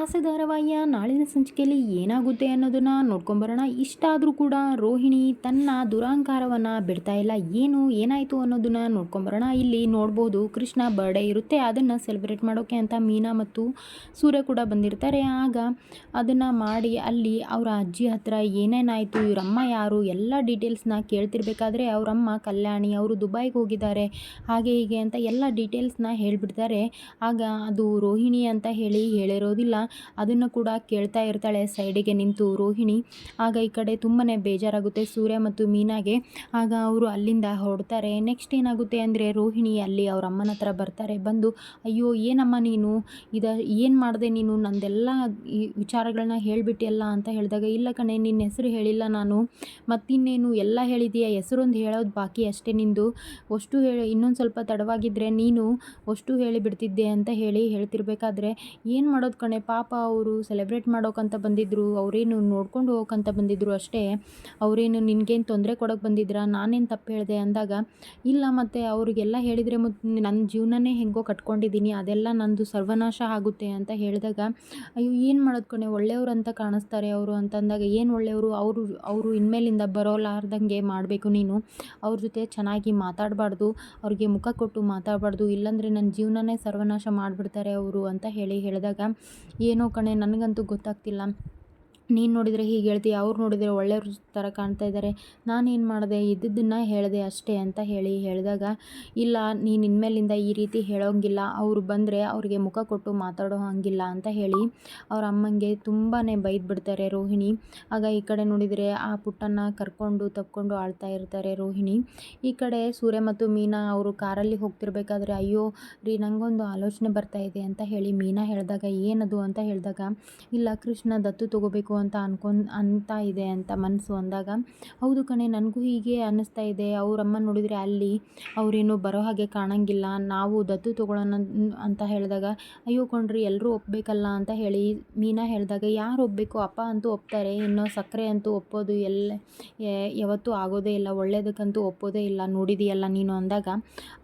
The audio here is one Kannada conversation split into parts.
ಆಸೆ ಧಾರಾವಾಹಿಯ ನಾಳಿನ ಸಂಚಿಕೆಯಲ್ಲಿ ಏನಾಗುತ್ತೆ ಅನ್ನೋದನ್ನು ನೋಡ್ಕೊಂಬರೋಣ. ಇಷ್ಟಾದರೂ ಕೂಡ ರೋಹಿಣಿ ತನ್ನ ದುರಾಂಕಾರವನ್ನು ಬಿಡ್ತಾ ಇಲ್ಲ. ಏನು, ಏನಾಯಿತು ಅನ್ನೋದನ್ನು ನೋಡ್ಕೊಂಬರೋಣ. ಇಲ್ಲಿ ನೋಡ್ಬೋದು, ಕೃಷ್ಣ ಬರ್ಡೇ ಇರುತ್ತೆ. ಅದನ್ನು ಸೆಲೆಬ್ರೇಟ್ ಮಾಡೋಕ್ಕೆ ಅಂತ ಮೀನಾ ಮತ್ತು ಸೂರ್ಯ ಕೂಡ ಬಂದಿರ್ತಾರೆ. ಆಗ ಅದನ್ನು ಮಾಡಿ ಅಲ್ಲಿ ಅವರ ಅಜ್ಜಿ ಹತ್ರ ಏನೇನಾಯಿತು, ಇವರಮ್ಮ ಯಾರು, ಎಲ್ಲ ಡೀಟೇಲ್ಸ್ನ ಕೇಳ್ತಿರ್ಬೇಕಾದ್ರೆ ಅವರಮ್ಮ ಕಲ್ಯಾಣಿ ಅವರು ದುಬೈಗೆ ಹೋಗಿದ್ದಾರೆ. ಹಾಗೆ ಹೀಗೆ ಅಂತ ಎಲ್ಲ ಡೀಟೇಲ್ಸ್ನ ಹೇಳಿಬಿಡ್ತಾರೆ. ಆಗ ಅದು ರೋಹಿಣಿ ಅಂತ ಹೇಳಿ ಹೇಳಿರೋದಿಲ್ಲ. ಅದನ್ನು ಕೂಡ ಕೇಳ್ತಾ ಇರ್ತಾಳೆ ಸೈಡಿಗೆ ನಿಂತು ರೋಹಿಣಿ. ಆಗ ಈ ಕಡೆ ತುಂಬಾ ಬೇಜಾರಾಗುತ್ತೆ ಸೂರ್ಯ ಮತ್ತು ಮೀನಾಗೆ. ಆಗ ಅವರು ಅಲ್ಲಿಂದ ಹೊಡ್ತಾರೆ ನೆಕ್ಸ್ಟ್ ಏನಾಗುತ್ತೆ ಅಂದರೆ ರೋಹಿಣಿ ಅಲ್ಲಿ ಅವ್ರ ಅಮ್ಮನ ಹತ್ರ ಬರ್ತಾರೆ. ಬಂದು, ಅಯ್ಯೋ, ಏನಮ್ಮ ನೀನು? ಇದ, ಏನು ಮಾಡಿದೆ ನೀನು? ನಂದೆಲ್ಲ ಈ ವಿಚಾರಗಳನ್ನ ಹೇಳಿಬಿಟ್ಟಿಯಲ್ಲ? ಅಂತ ಹೇಳಿದಾಗ, ಇಲ್ಲ ಕಣೆ, ನಿನ್ನ ಹೆಸರು ಹೇಳಿಲ್ಲ ನಾನು. ಮತ್ತಿನ್ನೇನು ಎಲ್ಲ ಹೇಳಿದೀಯ? ಹೆಸರೊಂದು ಹೇಳೋದು ಬಾಕಿ ಅಷ್ಟೇ ನಿಂದು. ಅಷ್ಟು ಹೇಳಿ, ಇನ್ನೊಂದು ಸ್ವಲ್ಪ ತಡವಾಗಿದ್ದರೆ ನೀನು ಅಷ್ಟು ಹೇಳಿಬಿಡ್ತಿದ್ದೆ ಅಂತ ಹೇಳಿ ಹೇಳ್ತಿರ್ಬೇಕಾದ್ರೆ ಏನು ಮಾಡೋದು ಕಣೆ? ಅವರು ಸೆಲೆಬ್ರೇಟ್ ಮಾಡೋಕ್ಕಂತ ಬಂದಿದ್ದರು ಅವರೇನು ನೋಡ್ಕೊಂಡು ಹೋಗೋಕ್ಕಂತ ಬಂದಿದ್ದರು ಅಷ್ಟೇ. ಅವರೇನು ನಿನಗೇನು ತೊಂದರೆ ಕೊಡೋಕೆ ಬಂದಿದ್ರಾ, ನಾನೇನು ತಪ್ಪು ಹೇಳಿದೆ ಅಂದಾಗ, ಇಲ್ಲ ಮತ್ತು ಅವರಿಗೆಲ್ಲ ಹೇಳಿದರೆ ಮತ್ತು ನನ್ನ ಜೀವನನೇ ಹೆಂಗೋ ಕಟ್ಕೊಂಡಿದ್ದೀನಿ ಅದೆಲ್ಲ ನಂದು ಸರ್ವನಾಶ ಆಗುತ್ತೆ ಅಂತ ಹೇಳಿದಾಗ, ಅಯ್ಯೋ ಏನು ಮಾಡೋದು ಕಣೆ, ಒಳ್ಳೆಯವರು ಅಂತ ಕಾಣಿಸ್ತಾರೆ ಅವರು ಅಂತಂದಾಗ, ಏನು ಒಳ್ಳೆಯವರು, ಅವರು ಅವರು ಇನ್ಮೇಲಿಂದ ಬರೋಲಾರ್ದಂಗೆ ಮಾಡಬೇಕು ನೀನು. ಅವ್ರ ಜೊತೆ ಚೆನ್ನಾಗಿ ಮಾತಾಡಬಾರ್ದು, ಅವ್ರಿಗೆ ಮುಖ ಕೊಟ್ಟು ಮಾತಾಡಬಾರ್ದು, ಇಲ್ಲಾಂದರೆ ನನ್ನ ಜೀವನನೇ ಸರ್ವನಾಶ ಮಾಡಿಬಿಡ್ತಾರೆ ಅವರು ಅಂತ ಹೇಳಿ ಹೇಳಿದಾಗ ಏನೋ ಕಣೆ ನನಗಂತೂ ಗೊತ್ತಾಗ್ತಿಲ್ಲ. ನೀನು ನೋಡಿದರೆ ಹೀಗೆ ಹೇಳ್ತೀಯ ಅವ್ರು ನೋಡಿದರೆ ಒಳ್ಳೆಯವ್ರ ಥರ ಕಾಣ್ತಾ ಇದ್ದಾರೆ ನಾನೇನು ಮಾಡಿದೆ? ಇದ್ದಿದ್ದನ್ನು ಹೇಳಿದೆ ಅಷ್ಟೇ ಅಂತ ಹೇಳಿ ಹೇಳಿದಾಗ, ಇಲ್ಲ, ನೀನು ಇನ್ಮೇಲಿಂದ ಈ ರೀತಿ ಹೇಳೋಂಗಿಲ್ಲ. ಅವರು ಬಂದರೆ ಅವ್ರಿಗೆ ಮುಖ ಕೊಟ್ಟು ಮಾತಾಡೋ ಹಾಗಿಲ್ಲ ಅಂತ ಹೇಳಿ ಅವ್ರ ಅಮ್ಮಂಗೆ ತುಂಬಾ ಬೈದ್ಬಿಡ್ತಾರೆ ರೋಹಿಣಿ. ಆಗ ಈ ಕಡೆ ನೋಡಿದರೆ ಆ ಪುಟ್ಟನ್ನು ಕರ್ಕೊಂಡು ತಕ್ಕೊಂಡು ಆಳ್ತಾ ಇರ್ತಾರೆ ರೋಹಿಣಿ. ಈ ಕಡೆ ಸೂರ್ಯ ಮತ್ತು ಮೀನಾ ಅವರು ಕಾರಲ್ಲಿ ಹೋಗ್ತಿರ್ಬೇಕಾದ್ರೆ, ಅಯ್ಯೋ ರೀ ನನಗೊಂದು ಆಲೋಚನೆ ಬರ್ತಾ ಇದೆ ಅಂತ ಹೇಳಿ ಮೀನಾ ಹೇಳಿದಾಗ, ಏನದು ಅಂತ ಹೇಳಿದಾಗ, ಇಲ್ಲ ಕೃಷ್ಣ ದತ್ತು ತಗೋಬೇಕು ಅಂತ ಅನ್ಕೊಂಡು, ಅಂತ ಇದೆ ಅಂತ ಮನಸ್ಸು ಅಂದಾಗ, ಹೌದು ಕಣೆ, ನನಗೂ ಹೀಗೆ ಅನ್ನಿಸ್ತಾ ಇದೆ. ಅವರಮ್ಮ ನೋಡಿದರೆ ಅಲ್ಲಿ ಅವರೇನು ಬರೋ ಹಾಗೆ ಕಾಣಂಗಿಲ್ಲ. ನಾವು ದತ್ತು ತೊಗೊಳ್ಳೋಣ ಅಂತ ಹೇಳಿದಾಗ, ಅಯ್ಯೋ ಕೊಂಡ್ರಿ ಎಲ್ಲರೂ ಒಪ್ಪಬೇಕಲ್ಲ ಅಂತ ಹೇಳಿ ಮೀನಾ ಹೇಳಿದಾಗ, ಯಾರು ಒಪ್ಪಬೇಕು ಅಪ್ಪ ಅಂತೂ ಒಪ್ತಾರೆ. ಇನ್ನು ಸಕ್ಕರೆ ಅಂತೂ ಒಪ್ಪೋದು ಎಲ್ಲ ಯಾವತ್ತೂ ಆಗೋದೇ ಇಲ್ಲ. ಒಳ್ಳೇದಕ್ಕಂತೂ ಒಪ್ಪೋದೇ ಇಲ್ಲ. ನೋಡಿದೆಯಲ್ಲ ನೀನು ಅಂದಾಗ,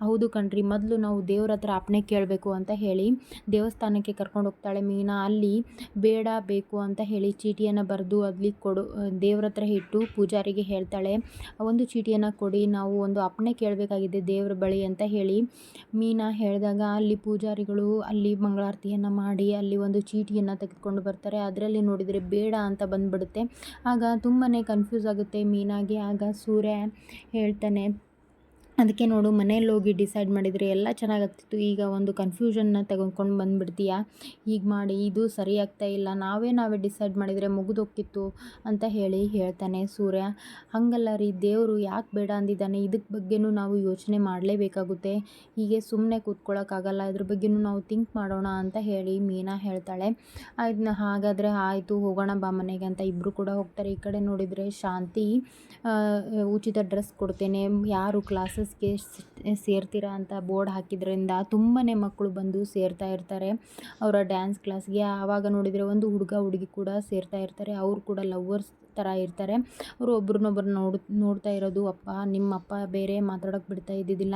ಹೌದು ಕಣ್ರಿ, ಮೊದಲು ನಾವು ದೇವ್ರ ಹತ್ರ ಅಪ್ಪಣೆ ಕೇಳಬೇಕು ಅಂತ ಹೇಳಿ ದೇವಸ್ಥಾನಕ್ಕೆ ಕರ್ಕೊಂಡು ಹೋಗ್ತಾಳೆ ಮೀನಾ. ಅಲ್ಲಿ ಬೇಡ, ಬೇಕು ಅಂತ ಹೇಳಿ ಚೀಟಿ ಚೀಟಿಯನ್ನು ಬರೆದು ಅಲ್ಲಿ ಕೊಡು ದೇವ್ರ ಹತ್ರ ಇಟ್ಟು ಪೂಜಾರಿಗೆ ಹೇಳ್ತಾಳೆ. ಒಂದು ಚೀಟಿಯನ್ನು ಕೊಡಿ, ನಾವು ಒಂದು ಅಪ್ಪಣೆ ಕೇಳಬೇಕಾಗಿದೆ ದೇವ್ರ ಬಳಿ ಅಂತ ಹೇಳಿ ಮೀನಾ ಹೇಳಿದಾಗ ಅಲ್ಲಿ ಪೂಜಾರಿಗಳು ಅಲ್ಲಿ ಮಂಗಳಾರತಿಯನ್ನು ಮಾಡಿ ಅಲ್ಲಿ ಒಂದು ಚೀಟಿಯನ್ನು ತೆಗೆದುಕೊಂಡು ಬರ್ತಾರೆ. ಅದರಲ್ಲಿ ನೋಡಿದರೆ ಬೇಡ ಅಂತ ಬಂದುಬಿಡುತ್ತೆ. ಆಗ ತುಂಬಾ ಕನ್ಫ್ಯೂಸ್ ಆಗುತ್ತೆ ಮೀನಾಗೆ. ಆಗ ಸೂರ್ಯ ಹೇಳ್ತಾನೆ ಅದಕ್ಕೆ ನೋಡು ಮನೇಲಿ ಹೋಗಿ ಡಿಸೈಡ್ ಮಾಡಿದರೆ ಎಲ್ಲ ಚೆನ್ನಾಗಾಗ್ತಿತ್ತು. ಈಗ ಒಂದು ಕನ್ಫ್ಯೂಷನ್ನ ತೆಗೆದುಕೊಂಡು ಬಂದುಬಿಡ್ತೀಯಾ? ಹೀಗೆ ಮಾಡಿ, ಇದು ಸರಿ ಇಲ್ಲ, ನಾವೇ ನಾವೇ ಡಿಸೈಡ್ ಮಾಡಿದರೆ ಮುಗಿದೋಗ್ತಿತ್ತು ಅಂತ ಹೇಳಿ ಹೇಳ್ತಾನೆ ಸೂರ್ಯ. ಹಾಗಲ್ಲ ರೀ, ದೇವರು ಯಾಕೆ ಬೇಡ ಅಂದಿದ್ದಾನೆ? ಇದಕ್ಕೆ ಬಗ್ಗೆನೂ ನಾವು ಯೋಚನೆ ಮಾಡಲೇಬೇಕಾಗುತ್ತೆ. ಹೀಗೆ ಸುಮ್ಮನೆ ಕೂತ್ಕೊಳ್ಳೋಕ್ಕಾಗಲ್ಲ ಇದ್ರ ಬಗ್ಗೆನೂ ನಾವು ಥಿಂಕ್ ಮಾಡೋಣ ಅಂತ ಹೇಳಿ ಮೀನಾ ಹೇಳ್ತಾಳೆ. ಅದನ್ನ ಹಾಗಾದರೆ ಆಯಿತು, ಹೋಗೋಣ ಬಾ ಮನೆಗೆ ಅಂತ ಇಬ್ಬರು ಕೂಡ ಹೋಗ್ತಾರೆ. ಈ ಕಡೆ ನೋಡಿದರೆ ಶಾಂತಿ ಉಚಿತ ಡ್ರೆಸ್ ಕೊಡ್ತೇನೆ. ಯಾರು ಕ್ಲಾಸಸ್ ಕ್ಲಾಸಸ್ಗೆ ಸೇರ್ತೀರ ಅಂತ ಬೋರ್ಡ್ ಹಾಕಿದ್ರಿಂದ ತುಂಬಾ ಮಕ್ಕಳು ಬಂದು ಸೇರ್ತಾ ಇರ್ತಾರೆ. ಅವರ ಡ್ಯಾನ್ಸ್ ಕ್ಲಾಸ್ಗೆ ಆವಾಗ ನೋಡಿದರೆ ಒಂದು ಹುಡುಗ, ಹುಡುಗಿ ಕೂಡ ಸೇರ್ತಾ ಇರ್ತಾರೆ. ಅವ್ರು ಕೂಡ ಲವ್ವರ್ಸ್ ಥರ ಇರ್ತಾರೆ. ಅವರು ಒಬ್ರನ್ನೊಬ್ರು ನೋಡ್, ನೋಡ್ತಾ ಇರೋದು, ಅಪ್ಪ ನಿಮ್ಮ ಅಪ್ಪ ಬೇರೆ ಮಾತಾಡೋಕೆ ಬಿಡ್ತಾ ಇದ್ದಿದ್ದಿಲ್ಲ.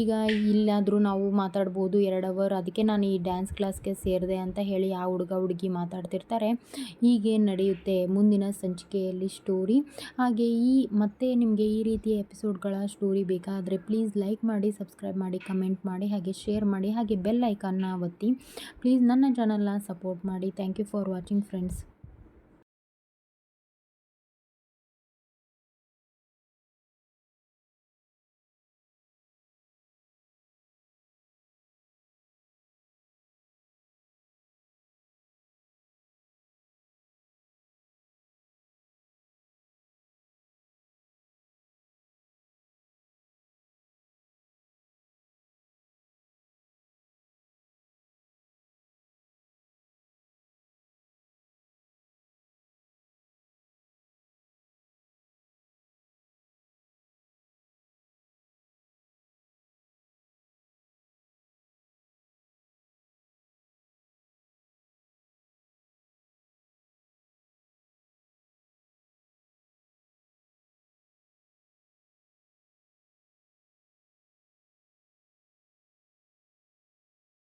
ಈಗ ಇಲ್ಲಾದರೂ ನಾವು ಮಾತಾಡ್ಬೋದು ಎರಡು ಅವರ್ ಅದಕ್ಕೆ ನಾನು ಈ ಡ್ಯಾನ್ಸ್ ಕ್ಲಾಸ್ಗೆ ಸೇರಿದೆ ಅಂತ ಹೇಳಿ ಆ ಹುಡುಗ ಹುಡುಗಿ ಮಾತಾಡ್ತಿರ್ತಾರೆ. ಹೀಗೆ ನಡೆಯುತ್ತೆ? ಮುಂದಿನ ಸಂಚಿಕೆಯಲ್ಲಿ ಸ್ಟೋರಿ ಹಾಗೆ ಈ, ಮತ್ತೆ ನಿಮಗೆ ಈ ರೀತಿಯ ಎಪಿಸೋಡ್ಗಳ ಸ್ಟೋರಿ ಬೇಕಾದರೆ ಪ್ಲೀಸ್ ಲೈಕ್ ಮಾಡಿ ಸಬ್ಸ್ಕ್ರೈಬ್ ಮಾಡಿ ಕಮೆಂಟ್ ಮಾಡಿ, ಹಾಗೆ ಶೇರ್ ಮಾಡಿ, ಹಾಗೆ ಬೆಲ್ ಐಕಾನ್ನ ಒತ್ತಿ. ಪ್ಲೀಸ್ ನನ್ನ ಚಾನಲ್ನ ಸಪೋರ್ಟ್ ಮಾಡಿ. Thank you for watching friends